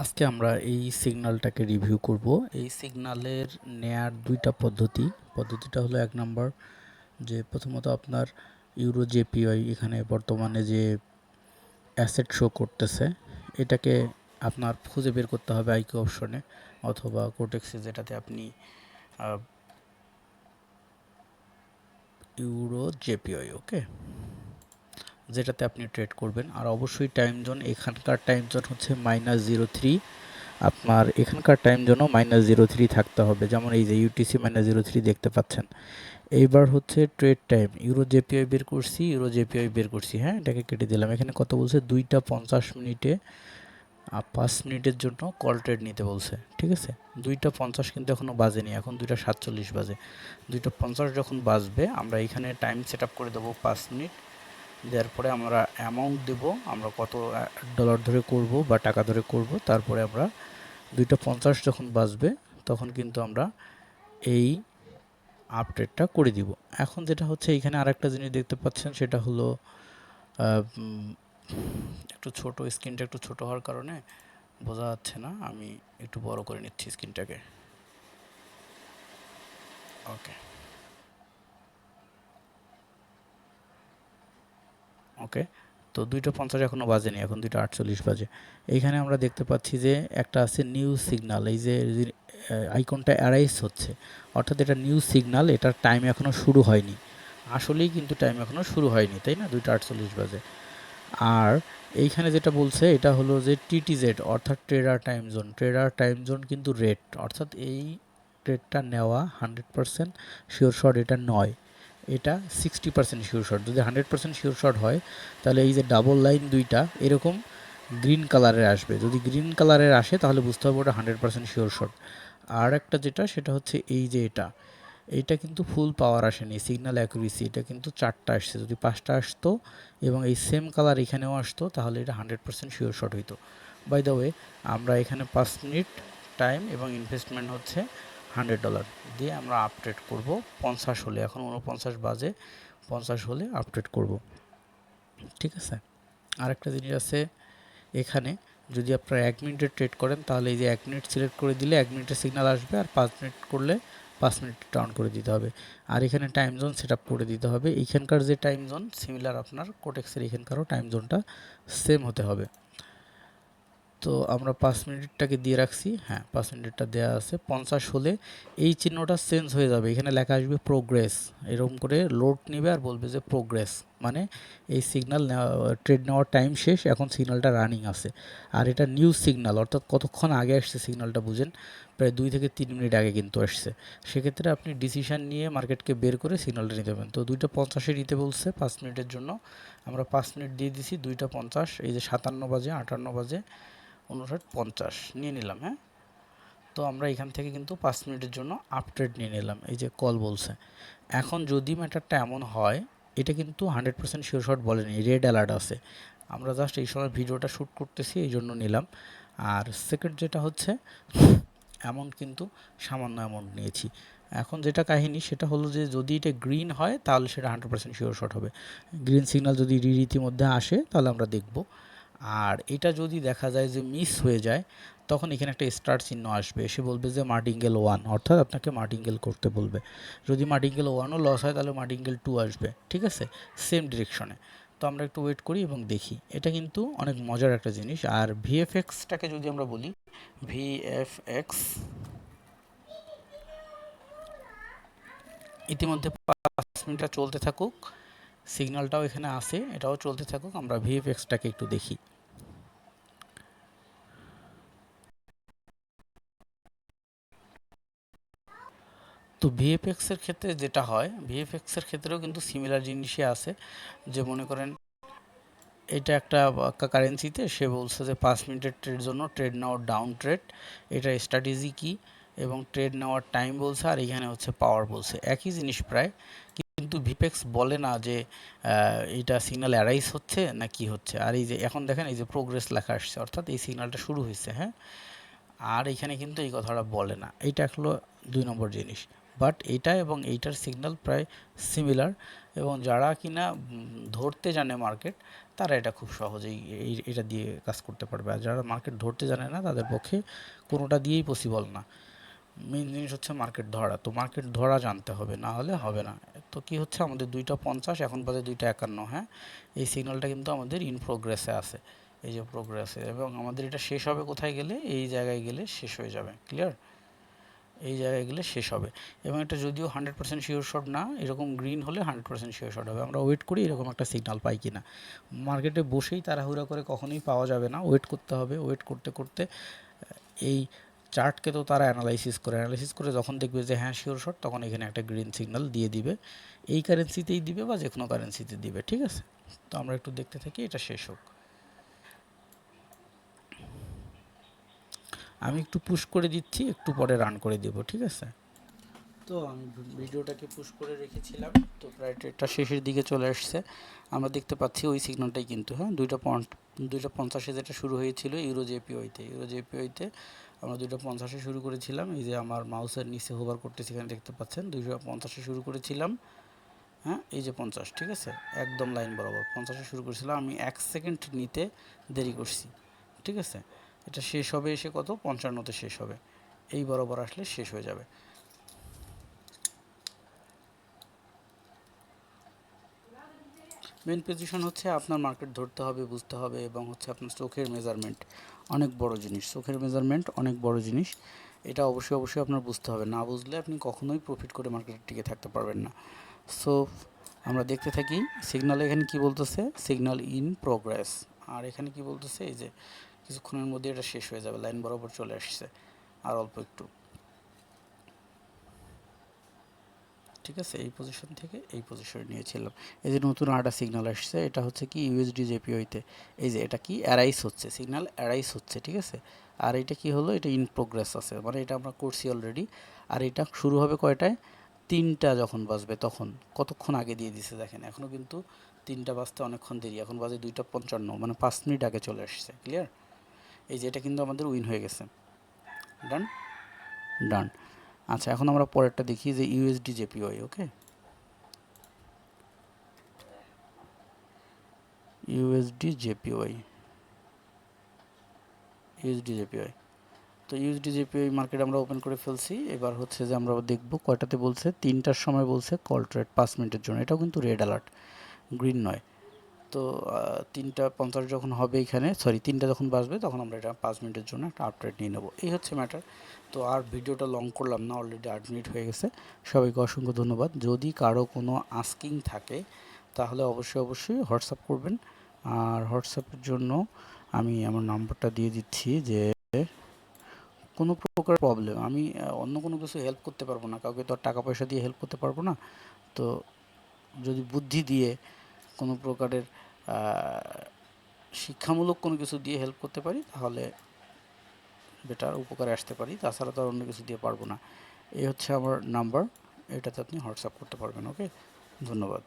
আজকে আমরা এই সিগন্যালটাকে রিভিউ করব। এই সিগন্যালের নেয়ার দুইটা পদ্ধতি। পদ্ধতিটা হলো এক নম্বর যে প্রথমত আপনার ইউরো জেপিআই এখানে বর্তমানে যে অ্যাসেট শো করতেছে, এটাকে আপনার খুঁজে বের করতে হবে আইকিউ অপশনে অথবা কোটেক্সে যেটাতে আপনি ইউরো জেপিআই ওকে যেটাতে আপনি ট্রেড করবেন। আর অবশ্যই টাইম জোন এখানকার টাইম জোন হচ্ছে মাইনাস জিরো থ্রি আপনার এখানকার টাইম জোনও মাইনাস জিরো থ্রি থাকতে হবে। যেমন এই যে ইউটিসি মাইনাস জিরো থ্রি দেখতে পাচ্ছেন। এইবার হচ্ছে ট্রেড টাইম ইউরো জেপিআই বের করছি ইউরো জেপিআই বের করছি। হ্যাঁ এটাকে কেটে দিলাম। এখানে কত বলছে দুইটা পঞ্চাশ মিনিটে আর পাঁচ মিনিটের জন্য কল ট্রেড নিতে বলছে। ঠিক আছে? দুইটা পঞ্চাশ কিন্তু এখনও বাজেনি। এখন দুইটা সাতচল্লিশ বাজে। দুইটা পঞ্চাশ যখন বাজবে, আমরা এখানে টাইম সেট আপ করে দেবো পাঁচ মিনিট। দেওয়ার পরে আমরা অ্যামাউন্ট দেব, আমরা কত ডলার ধরে করব বা টাকা ধরে করব, তারপরে আমরা দুইটা পঞ্চাশ যখন বাজবে তখন কিন্তু আমরা এই আপডেটটা করে দিব। এখন যেটা হচ্ছে, এখানে আরেকটা জিনিস দেখতে পাচ্ছেন, সেটা হলো একটু ছোট স্ক্রিনটা একটু ছোট হওয়ার কারণে বোঝা যাচ্ছে না, আমি একটু বড় করে নিচ্ছি স্ক্রিনটাকে ওকে ওকে? তো দুইটা পঞ্চাশ এখনও বাজেনি, এখন দুইটা আটচল্লিশ বাজে। এইখানে আমরা দেখতে পাচ্ছি যে একটা আছে নিউ সিগনাল, এই যে আইকনটা অ্যারাইজ হচ্ছে। অর্থাৎ এটা নিউ সিগনাল, এটার টাইম এখনও শুরু হয়নি। আসলেই কিন্তু টাইম এখনও শুরু হয়নি, তাই না? দুইটা আটচল্লিশ বাজে। আর এইখানে যেটা বলছে, এটা হলো যে টিটিজেড অর্থাৎ trader time zone. Trader time zone কিন্তু রেট, অর্থাৎ এই ট্রেডটা নেওয়া হান্ড্রেড পারসেন্ট শিওর শট এটা নয়। এটা সিক্সটি পার্সেন্ট শিওর শট যদি হান্ড্রেড পার্সেন্ট শিওর শট হয়, তাহলে এই যে ডাবল লাইন দুইটা, এরকম গ্রিন কালারের আসবে। যদি গ্রিন কালারের আসে, তাহলে বুঝতে হবে ওটা হান্ড্রেড পার্সেন্ট শিওর শট আর একটা যেটা, সেটা হচ্ছে এই যে এটা। এইটা কিন্তু ফুল পাওয়ার আসেনি সিগন্যাল অ্যাকুরেসি এটা কিন্তু চারটা আসছে। যদি পাঁচটা আসতো এবং এই সেম কালার এখানেও আসতো, তাহলে এটা হান্ড্রেড পার্সেন্ট শিওর শট হইতো। বাই দ্য ওয়ে আমরা এখানে পাঁচ মিনিট টাইম এবং ইনভেস্টমেন্ট হচ্ছে হান্ড্রেড ডলার দিয়ে আমরা আপডেট করব। পঞ্চাশ হলে, এখন উনপঞ্চাশ বাজে, পঞ্চাশ হলে আপডেট করব। ঠিক আছে? আরেকটা জিনিস আছে এখানে, যদি আপনারা এক মিনিটের ট্রেড করেন, তাহলে এই যে এক মিনিট সিলেক্ট করে দিলে এক মিনিটের সিগনাল আসবে আর পাঁচ মিনিট করলে পাঁচ মিনিট টাউন করে দিতে হবে। আর এখানে টাইম জোন সেট করে দিতে হবে। এইখানকার যে টাইম জোন সিমিলার আপনার কোটেক্সের এখানকারও টাইম জোনটা সেম হতে হবে। তো আমরা পাঁচ মিনিটটাকে দিয়ে রাখছি। হ্যাঁ পাঁচ মিনিটটা দেওয়া আছে। পঞ্চাশ হলে এই চিহ্নটা চেঞ্জ হয়ে যাবে। এখানে লেখা আসবে প্রোগ্রেস এরকম করে লোড নেবে আর বলবে যে প্রোগ্রেস মানে এই সিগনাল ট্রেড নেওয়ার টাইম শেষ। এখন সিগনালটা রানিং আছে। আর এটা নিউ সিগনাল অর্থাৎ কতক্ষণ আগে আসছে সিগনালটা বুঝেন? প্রায় দুই থেকে তিন মিনিট আগে কিন্তু আসছে। সেক্ষেত্রে আপনি ডিসিশান নিয়ে মার্কেটকে বের করে সিগনালটা নিতে পারেন। তো দুইটা পঞ্চাশে নিতে বলছে পাঁচ মিনিটের জন্য। আমরা পাঁচ মিনিট দিয়ে দিছি, দুইটা পঞ্চাশ। এই যে সাতান্ন বাজে, আটান্ন বাজে। উনষাট পঞ্চাশ নিয়ে নিলাম হ্যাঁ? তো আমরা এখান থেকে কিন্তু পাঁচ মিনিটের জন্য আপডেট নিয়ে নিলাম, এই যে কল বলছে। এখন যদি ম্যাটারটা এমন হয়, এটা কিন্তু হান্ড্রেড পার্সেন্ট শিওর শট বলেনি রেড অ্যালার্ট আছে। আমরা জাস্ট এই সময় ভিডিওটা শ্যুট করতেছি, এই জন্য নিলাম। আর সেকেন্ড যেটা হচ্ছে অ্যামাউন্ট কিন্তু সামান্য অ্যামাউন্ট নিয়েছি। এখন যেটা কাহিনী, সেটা হলো যে যদি এটা গ্রিন হয়, তাহলে সেটা হান্ড্রেড পার্সেন্ট শিওর শট হবে। গ্রিন সিগনাল যদি রীতিমধ্যে আসে, তাহলে আমরা দেখব। আর এটা যদি দেখা যায় যে মিস হয়ে যায়, তখন এখানে একটা স্টার চিহ্ন আসবে। এসে বলবে যে মার্টিঙ্গেল ওয়ান অর্থাৎ আপনাকে মার্টিঙ্গেল করতে বলবে। যদি মার্টিঙ্গেল ওয়ানও লস হয়, তাহলে মার্টিঙ্গেল টু আসবে। ঠিক আছে? সেম ডিরেকশনে তো আমরা একটু ওয়েট করি এবং দেখি। এটা কিন্তু অনেক মজার একটা জিনিস। আর ভিএফএক্সটাকে যদি আমরা বলি ভিএফএক্স ইতিমধ্যে পাঁচ মিনিটটা চলতে থাকুক। সিগন্যালটাও এখানে আসে এটাও চলতে থাকুক, আমরা ভিএফএক্সটাকে একটু দেখি। তো ভিএফএক্সের ক্ষেত্রে যেটা হয় ভিএফএক্সের ক্ষেত্রেও কিন্তু সিমিলার জিনিসই আছে। যে মনে করেন, এটা একটা কারেন্সিতে সে বলছে যে পাঁচ মিনিটের ট্রেড জন্য ট্রেড নেওয়ার ডাউন ট্রেড এটা স্ট্র্যাটেজি কি? এবং ট্রেড নেওয়ার টাইম বলছে, আর এখানে হচ্ছে পাওয়ার বলছে। একই জিনিস প্রায় কিন্তু ভিপেক্স বলে না যে এটা সিগন্যাল অ্যারাইজ হচ্ছে না কি হচ্ছে। আর এই যে, এখন দেখেন এই যে প্রোগ্রেস লেখা আসছে, অর্থাৎ এই সিগন্যালটা শুরু হয়েছে হ্যাঁ? আর এখানে কিন্তু এই কথাটা বলে না। এইটা হলো দুই নম্বর জিনিস। বাট এটা এবং এইটার সিগন্যাল প্রায় সিমিলার এবং যারা কিনা ধরতে জানে মার্কেট তারা এটা খুব সহজেই এটা দিয়ে কাজ করতে পারবে। আর যারা মার্কেট ধরতে জানে না, তাদের পক্ষে কোনোটা দিয়েই পসিবল না। মেন জিনিস হচ্ছে মার্কেট ধরা। তো মার্কেট ধরা জানতে হবে, না হলে হবে না। তো কি হচ্ছে? আমাদের দুইটা পঞ্চাশ, এখন বাজে দুইটা একান্ন হ্যাঁ? এই সিগন্যালটা কিন্তু আমাদের ইন প্রোগ্রেসে আছে। এই যে প্রোগ্রেসে এবং আমাদের এটা শেষ হবে কোথায় গেলে? এই জায়গায় গেলে শেষ হয়ে যাবে ক্লিয়ার এই জায়গায় গেলে শেষ হবে। এবং এটা যদিও হান্ড্রেড পার্সেন্ট শিওর শট না, এরকম গ্রিন হলে হান্ড্রেড পার্সেন্ট শিওর শট হবে। আমরা ওয়েট করি এরকম একটা সিগনাল পাই কি না মার্কেটে বসেই তাড়াহুড়া করে কখনোই পাওয়া যাবে না। ওয়েট করতে হবে ওয়েট করতে করতে, এই চার্টকে তো তারা অ্যানালাইসিস করে অ্যানালাইসিস করে যখন দেখবে যে হ্যাঁ শিওর শট তখন এখানে একটা গ্রিন সিগন্যাল দিয়ে দিবে। এই কারেন্সিতেই দিবে বা যে কোনো কারেন্সিতে দিবে, ঠিক আছে? তো আমরা একটু দেখতে থাকি, এটা শেষ হোক। আমি একটু পুশ করে দিচ্ছি, একটু পরে রান করে দেব, ঠিক আছে? তো আমি ভিডিওটাকে পুশ করে রেখেছিলাম, তো প্রায় এটা শেষের দিকে চলে আসছে। আমরা দেখতে পাচ্ছি ওই সিগন্যালটাই কিন্তু হ্যাঁ? দুইটা পয়েন্ট দুইটা পঞ্চাশে যেটা শুরু হয়েছিল ইউরো জেপিওইতে ইউরো জেপিওইতে আমরা দুইটা পঞ্চাশে শুরু করেছিলাম। এই যে আমার মাউসের নিচে হোভার করতেছি এখানে দেখতে পাচ্ছেন, দুইশো পঞ্চাশে শুরু করেছিলাম। হ্যাঁ এই যে পঞ্চাশ, ঠিক আছে? একদম লাইন বরাবর। পঞ্চাশে শুরু করেছিলাম, আমি এক সেকেন্ড নিতে দেরি করছি, ঠিক আছে? এটা শেষ হবে এসে কত? পঞ্চান্নতে শেষ হবে। এই বরাবর আসলে শেষ হয়ে যাবে। মেন পজিশন হচ্ছে আপনার মার্কেট ধরতে হবে, বুঝতে হবে এবং হচ্ছে আপনার চোখের মেজারমেন্ট অনেক বড় জিনিস। চোখের মেজারমেন্ট অনেক বড় জিনিস। এটা অবশ্যই অবশ্যই আপনার বুঝতে হবে। না বুঝলে আপনি কখনোই প্রফিট করে মার্কেটের টিকে থাকতে পারবেন না। সো আমরা দেখতে থাকি সিগনাল এখানে কি বলতেছে? সিগনাল ইন প্রোগ্রেস আর এখানে কি বলতেছে? এই যে, কিছুক্ষণের মধ্যে এটা শেষ হয়ে যাবে লাইন বরাবর চলে আসছে। আর অল্প একটু। ঠিক আছে, এই পজিশন থেকে এই পজিশনে নিয়েছিলাম। এই যে নতুন আরেকটা সিগন্যাল আসছে, এটা হচ্ছে কি ইউএসডি জেপিওইতে এই যে এটা কি অ্যারাইস হচ্ছে সিগন্যাল অ্যারাইস হচ্ছে, ঠিক আছে? আর এটা কি হলো? এটা ইন প্রোগ্রেস আছে মানে এটা আমরা করছি অলরেডি আর এটা শুরু হবে কয়টায়? তিনটা যখন বাজবে তখন। কতক্ষণ আগে দিয়ে দিছে দেখেন এখনও কিন্তু তিনটা বাজতে অনেকক্ষণ দেরি। এখন বাজে দুইটা পঞ্চান্ন মানে পাঁচ মিনিট আগে চলে আসছে ক্লিয়ার এই যে এটা কিন্তু আমাদের উইন হয়ে গেছে। ডান ডান আচ্ছা এখন আমরা পরেরটা দেখি যে USD JPY okay USD JPY USD JPY তো ইউএসডি জেপিওয়াই মার্কেট আমরা ওপেন করে ফেলছি। এবার হচ্ছে যে আমরা দেখব কয়টাতে বলছে, তিনটার সময় বলছে কল ট্রেড পাঁচ মিনিটের জন্য। এটাও কিন্তু রেড অ্যালার্ট গ্রিন নয়। তো তিনটা পঞ্চাশ যখন হবে এখানে সরি তিনটা যখন বাজবে, তখন আমরা এটা পাঁচ মিনিটের জন্য একটা আপডেট নিয়ে নেব। এই হচ্ছে ম্যাটার তো আর ভিডিওটা লং করলাম না অলরেডি আট মিনিট হয়ে গেছে। সবাইকে অসংখ্য ধন্যবাদ। যদি কারও কোনো আস্কিং থাকে, তাহলে অবশ্যই অবশ্যই হোয়াটসঅ্যাপ করবেন। আর হোয়াটসঅ্যাপের জন্য আমি আমার নাম্বারটা দিয়ে দিচ্ছি যে, কোনো প্রকার প্রবলেম আমি অন্য কোনো কিছু হেল্প করতে পারব না। কাউকে তো টাকা পয়সা দিয়ে হেল্প করতে পারব না। তো যদি বুদ্ধি দিয়ে কোনো প্রকারের শিক্ষামূলক কোনো কিছু দিয়ে হেল্প করতে পারি, তাহলে বেটার উপকারে আসতে পারি। তাছাড়া তো আর অন্য কিছু দিয়ে পারব না। এই হচ্ছে আমার নাম্বার এটাতে আপনি হোয়াটসঅ্যাপ করতে পারবেন ওকে ধন্যবাদ।